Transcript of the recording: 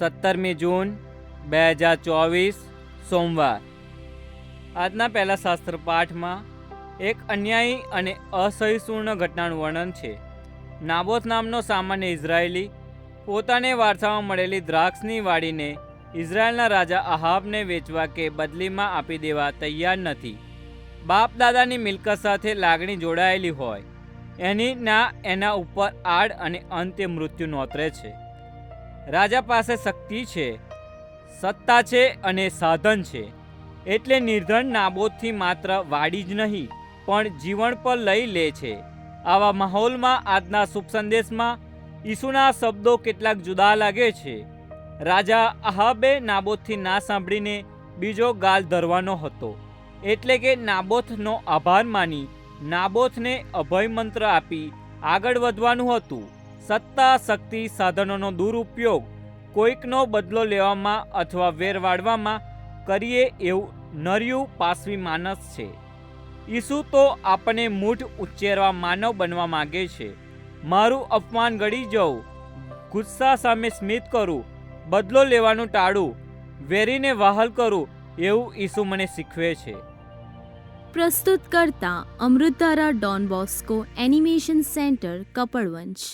સત્તરમી જૂન બે હજાર ચોવીસ સોમવાર. આજના પહેલા શાસ્ત્ર પાઠમાં એક અન્યાયી અને અસહિષ્ણુ ઘટનાનું વર્ણન છે. નાબોથ નામનો સામાન્ય ઇઝરાયેલી પોતાને વારસામાં મળેલી દ્રાક્ષની વાડીને ઇઝરાયેલના રાજા અહાબને વેચવા કે બદલીમાં આપી દેવા તૈયાર નથી. બાપ દાદાની મિલકત સાથે લાગણી જોડાયેલી હોય. એની ના એના ઉપર આડ અને અંતે મૃત્યુ નોતરે છે. રાજા પાસે શક્તિ છે, સત્તા છે અને સાધન છે. એટલે નિર્ધન નાબોદથી માત્ર વાડી જ નહીં, પણ જીવન પર લઈ લે છે. આવા માહોલમાં, આજના શુભ સંદેશમાં, ઈસુના શબ્દો કેટલાક જુદા લાગે છે. રાજા અહાબે નાબોથથી ના સાંભળીને બીજો ગાલ ધરવાનો હતો. એટલે કે નાબોથનો આભાર માની નાબોથને અભય મંત્ર આપી આગળ વધવાનું હતું. સત્તા શક્તિ સાધનોનો દુરુપયોગ કોઈકનો બદલો લેવામાં અથવા વેર વાળવામાં કરીએ એવું નર્યું પાસવી માનસ છે. ઈસુ તો આપણને મૂઠ ઉચ્ચેરવા માનવ બનવા માગે છે. મારું અપમાન ગળી જવું, ગુસ્સા સામે સ્મિત કરું, બદલો લેવાનું ટાળું, વેરીને વહાલ કરું એવું ઈસુ મને શીખવે છે. પ્રસ્તુત કરતા Amritdhara Don Bosco animation centre, Kapadvanj.